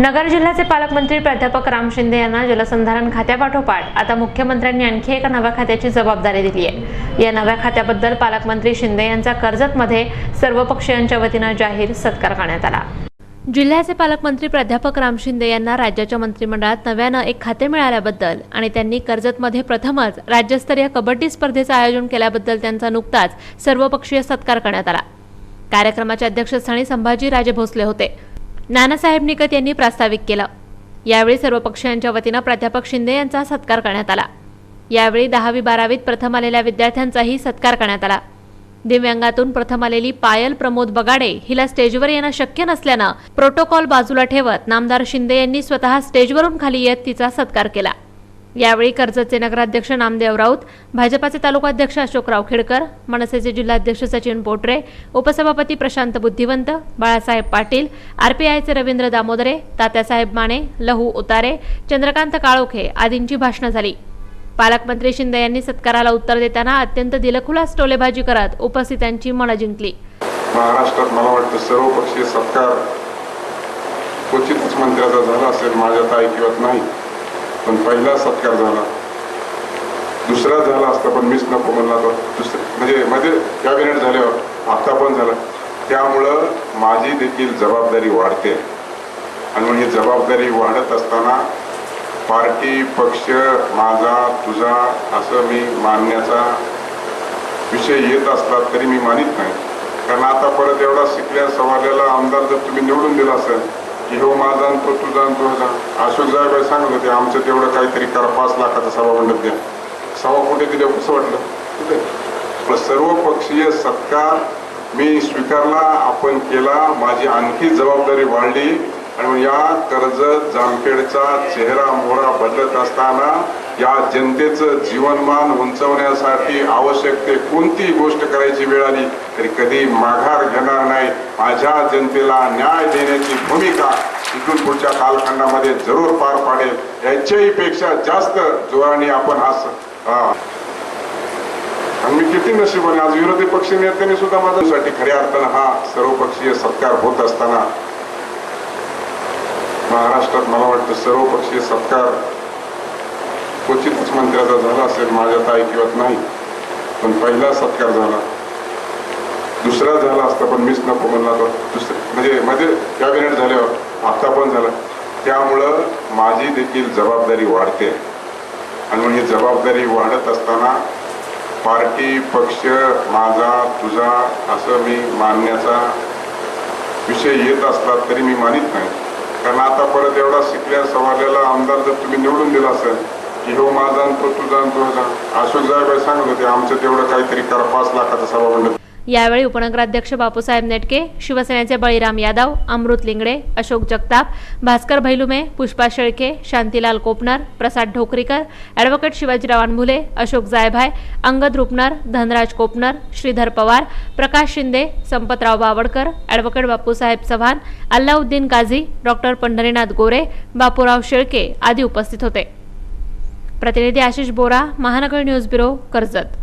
नगर जिल्ह्याचे पालकमंत्री प्राध्यापक राम शिंदे यांना जलसंधारण खात्यापाठोपाठ आता मुख्यमंत्र्यांनी आणखी एका नव्या खात्याची जबाबदारी दिली आहे. या नव्या खात्याबद्दल पालकमंत्री शिंदे यांचा कर्जतमध्ये सर्व पक्षीयांच्या वतीनं जाहीर सत्कार करण्यात आला. जिल्ह्याचे पालकमंत्री प्राध्यापक राम शिंदे यांना राज्याच्या मंत्रिमंडळात नव्यानं एक खाते मिळाल्याबद्दल आणि त्यांनी कर्जतमध्ये प्रथमच राज्यस्तरीय कबड्डी स्पर्धेचं आयोजन केल्याबद्दल त्यांचा नुकताच सर्वपक्षीय सत्कार करण्यात आला. कार्यक्रमाच्या अध्यक्षस्थानी संभाजी राजे भोसले होते. नानासाहेब निकत यांनी प्रास्ताविक केलं. यावेळी सर्व पक्षांच्या वतीनं प्राध्यापक शिंदे यांचा सत्कार करण्यात आला. यावेळी दहावी बारावीत प्रथम आलेल्या विद्यार्थ्यांचाही सत्कार करण्यात आला. दिव्यांगातून प्रथम आलेली पायल प्रमोद बगाडे हिला स्टेजवर येणं शक्य नसल्यानं प्रोटोकॉल बाजूला ठेवत नामदार शिंदे यांनी स्वतः स्टेजवरून खाली येत तिचा सत्कार केला. यावेळी कर्जतचे नगराध्यक्ष नामदेव राऊत भाजपाचे तालुकाध्यक्ष अशोकराव खेडकर मनसेचे जिल्हाध्यक्ष सचिन पोटरे उपसभापती प्रशांत बुद्धिवंत बाळासाहेब पाटील आरपीआयचे रवींद्र दामोदरे तात्यासाहेब माने लहू उतारे चंद्रकांत काळोखे आदींची भाषणं झाली. पालकमंत्री शिंदे यांनी सत्काराला उत्तर देताना अत्यंत दिलखुलास टोलेबाजी करत उपस्थितांची मनं जिंकली. महाराष्ट्रात मला वाटतं सर्वपक्षीय सत्कार क्वचितच मंत्र्याचा झाला असेल माझ्यात ऐकिवत नाही. पण पहिला सत्कार झाला. दुसरा झाला असता पण मीच नको म्हणला तर दुसरे म्हणजे, म्हणजे मध्ये कॅबिनेट झाल्यावर आता पण झाला. त्यामुळं माझी देखील जबाबदारी वाढते. आणि म्हणून ही जबाबदारी वाढत असताना पार्टी पक्ष माझा तुझा असं मी मानण्याचा विषय येत असला तरी मी मानित नाही. कारण आता परत एवढा शिकल्या सवाल्याला आमदार जर तुम्ही निवडून दिला असेल की हो माझा आणि तो तुझा आणि तो अशोक जायबाई सांगत होते आमचं तेवढं काहीतरी करा पाच लाखाचा सभा मंडप द्या. सभा कुठे दिले कसं वाटलं? ठीक आहे? पण सर्व पक्षीय सत्कार मी स्वीकारला आपण केला माझी आणखी जबाबदारी वाढली. आणि या कर्जत जामखेडचा चेहरा मोहरा बदलत असताना या जनतेचं जीवनमान उंचवण्यासाठी आवश्यक ते कोणतीही गोष्ट करायची वेळ आली तरी कधी माघार घेणार नाही माझ्या जनतेला न्याय देण्याची भूमिका इथून पुढच्या कालखंडामध्ये जरूर पार पाडेल याच्याही पेक्षा जास्त जोराने आपण हा हा. आणि मी किती नशिबाने आज विरोधी पक्ष नेत्यांनी सुद्धा माझ्यासाठी खऱ्या अर्थानं हा सर्वपक्षीय सत्कार होत असताना महाराष्ट्रात मला वाटतं सर्वपक्षीय सत्कार क्वचितच मंत्र्याचा झाला असेल माझ्यात ऐकिवत नाही. पण पहिला सत्कार झाला. दुसरा झाला असता पण मीच नको म्हणला तर दुसरं म्हणजे मध्ये कॅबिनेट झाल्यावर आता पण झाला. त्यामुळं माझी देखील जबाबदारी वाढते. आणि म्हणून ही जबाबदारी वाढत असताना पार्टी पक्ष माझा तुझा असं मी मानण्याचा विषय येत असला तरी मी मानित नाही. कारण आता परत एवढा शिकल्या सवाल्याला आमदार जर तुम्ही निवडून दिला असेल की हो माझा तो तुझा तो अशोक जायबाई सांगत होते आमचं तेवढं काहीतरी करा पाच लाखाचं सभामंडळ यावेळी उपनगराध्यक्ष बापूसाहेब नेटके शिवसेनेचे Baliram Yadav Amrut Lingade Ashok Jagtap Bhaskar Bhailume Pushpa Shelke Shantilal Kopnar Prasad Dhokrikar advocate Shivajirao Anmule Ashok Jaybhay Angad Rupnar Dhanraj Kopnar Shridhar Pawar Prakash Shinde Sampatrao Bawadkar advocate Bapusaheb Chavan Allauddin Gazi doctor Pandharinath Gore Bapurao Shelke आदी उपस्थित होते. प्रतिनिधी आशिष बोरा महानगर news bureau Karjat.